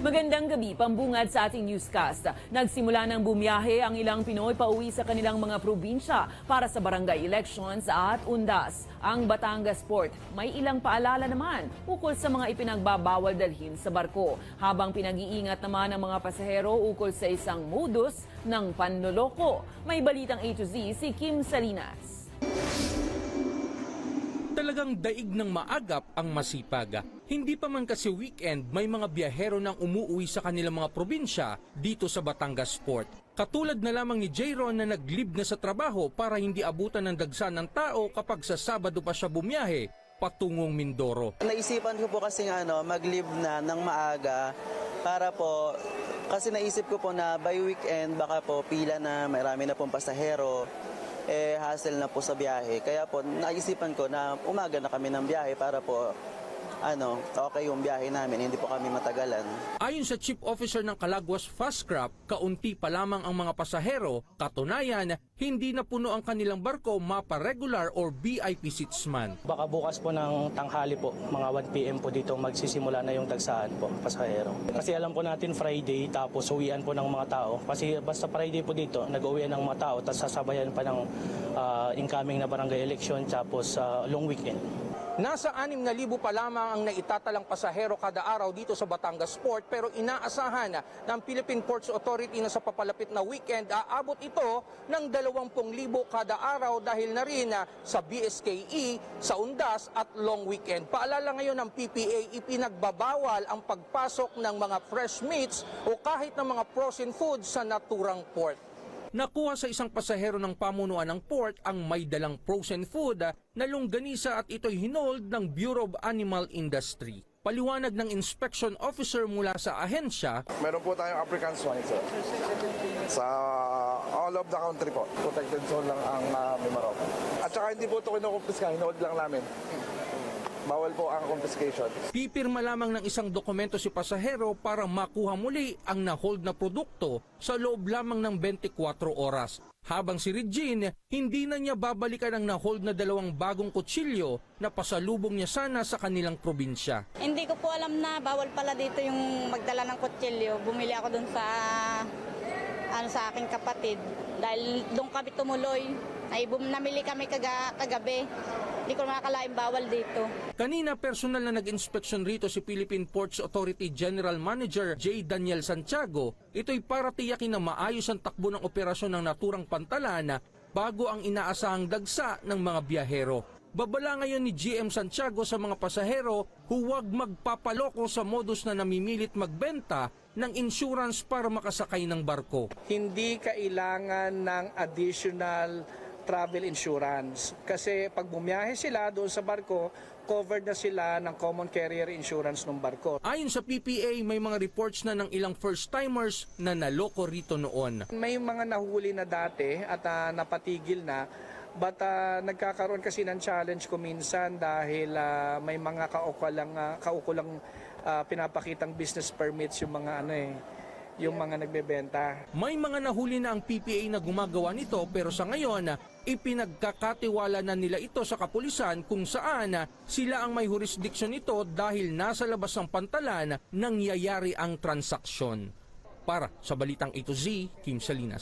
Magandang gabi, pambungad sa ating newscast. Nagsimula ng bumiyahe ang ilang Pinoy pauwi sa kanilang mga probinsya para sa barangay elections at undas. Ang Batangas Port may ilang paalala naman ukol sa mga ipinagbabawal dalhin sa barko. Habang pinag-iingat naman ang mga pasahero ukol sa isang modus ng panloloko. May balitang A to Z si Kim Salinas. Talagang daig ng maagap ang masipag. Hindi pa man kasi weekend, may mga biyahero nang umuwi sa kanilang mga probinsya dito sa Batangas Port. Katulad na lamang ni Jayron na naglib na sa trabaho para hindi abutan ng dagsa ng tao kapag sa Sabado pa siya bumiyahe patungong Mindoro. Naisipan ko po kasi ano, mag-leave na ng maaga para po, kasi naisip ko po na by weekend baka po pila na marami na pong pasahero, eh hassle na po sa biyahe. Kaya po naisipan ko na umaga na kami ng biyahe para po ano, okay yung biyahe namin, hindi po kami matagalan. Ayon sa Chief Officer ng Calagwas Fastcraft, kaunti pa lamang ang mga pasahero. Katunayan, hindi na puno ang kanilang barko mapa regular or VIP seatsman. Baka bukas po ng tanghali po, mga 1pm po dito magsisimula na yung tagsaan po, pasahero. Kasi alam po natin Friday, tapos uwian po ng mga tao. Kasi basta Friday po dito, nag-uwian ng mga tao, tapos sasabayan pa ng ah, incoming na barangay election, tapos ah, long weekend. Nasa 6,000 pa lamang ang naitatalang pasahero kada araw dito sa Batangas Port pero inaasahan ng Philippine Ports Authority na sa papalapit na weekend aabot ito ng 20,000 kada araw dahil na rin ah, sa BSKE, sa Undas at long weekend. Paalala ngayon ng PPA, ipinagbabawal ang pagpasok ng mga fresh meats o kahit ng mga frozen foods sa naturang port. Nakuha sa isang pasahero ng pamunuan ng port ang may dalang frozen food ah, na longganisa at ito'y hinold ng Bureau of Animal Industry. Paliwanag ng inspection officer mula sa ahensya, Meron po tayong African swine, sir. Sa all of the country po. Protected zone lang ang uh, Mimarok. At saka hindi po ito kinukumpiska, hinold lang namin. Bawal po ang confiscation. pipirma lamang ng isang dokumento si pasahero para makuha muli ang na-hold na produkto sa loob lamang ng 24 oras. Habang si Regine, hindi na niya babalikan ang na-hold na dalawang bagong kutsilyo na pasalubong niya sana sa kanilang probinsya. Hindi ko po alam na bawal pala dito yung magdala ng kutsilyo. Bumili ako dun sa ano sa aking kapatid dahil doon kami tumuloy. Ay bum, namili kami kaga, kagabi. Hindi ko makakalain bawal dito. Kanina personal na nag-inspeksyon rito si Philippine Ports Authority General Manager J. Daniel Santiago. Ito'y para tiyakin na maayos ang takbo ng operasyon ng naturang pantalan bago ang inaasahang dagsa ng mga biyahero. Babala ngayon ni GM Santiago sa mga pasahero huwag magpapaloko sa modus na namimilit magbenta ng insurance para makasakay ng barko. hindi kailangan ng additional travel insurance. Kasi pag bumiyahe sila doon sa barko, covered na sila ng common carrier insurance ng barko. Ayon sa PPA, may mga reports na ng ilang first-timers na naloko rito noon. May mga nahuli na dati at ah, napatigil na but ah, nagkakaroon kasi ng challenge ko minsan dahil ah, may mga kaukulang ah, kaukulang ah, pinapakitang business permits yung mga ano eh yung mga nagbebenta. May mga nahuli na ang PPA na gumagawa nito pero sa ngayon ipinagkakatiwala na nila ito sa kapulisan kung saan sila ang may jurisdiction nito dahil nasa labas ng pantalan nangyayari ang transaksyon. Para sa Balitang Ito Z, Kim Salinas.